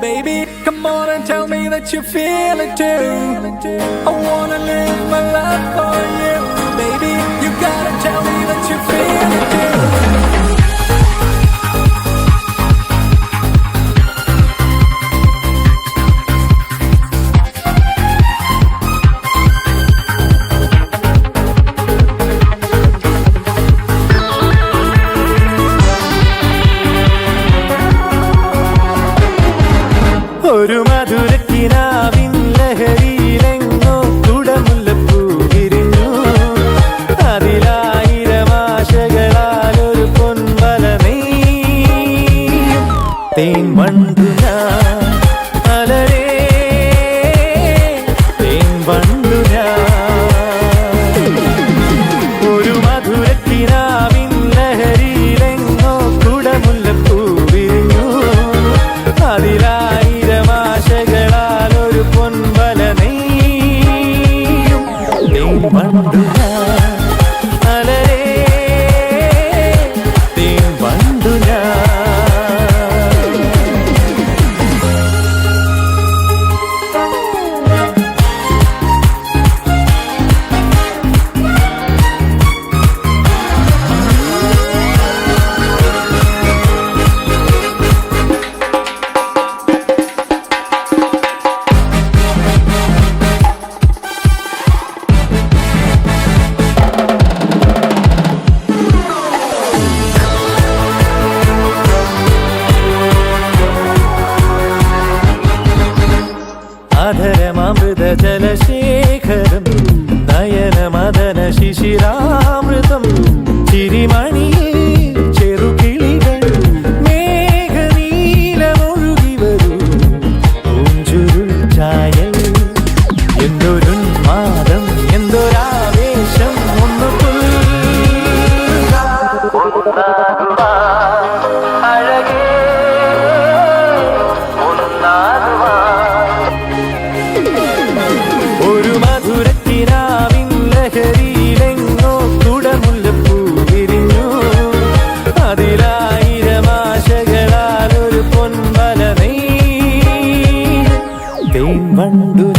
baby. Come on and tell me that you feel it too. I wanna live my life for you, ഒരു മധുരക്കിനാവിൻ ലഹരിയിലെങ്ങോ കുടമുല്ലപ്പൂ വിരിഞ്ഞു. അതിലായിരം ആശകളാൽ ഒരു പൊൻവല നെയ്യും തേൻ വണ്ടു 温柔。ജലശേഖരം നയനമദന ശിശിരാമൃതം ചിരിമണിയിൽ ചെറുകിളികൾ ചായൽ എന്തൊരു എന്തൊരാവേശം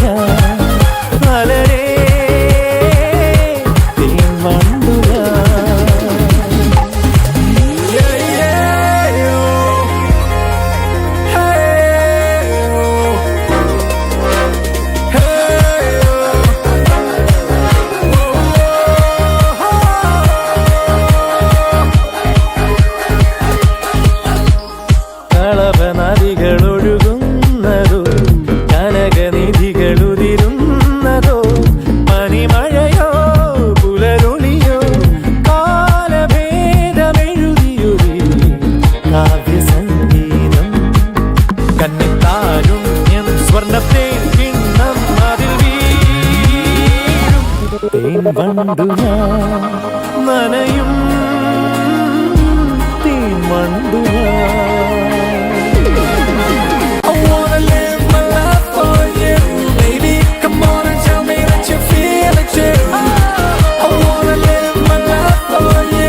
വണ്ടു വണ്ടു ഞാൻ നനയും തീൻ വണ്ടു ഞാൻ Oh, yeah.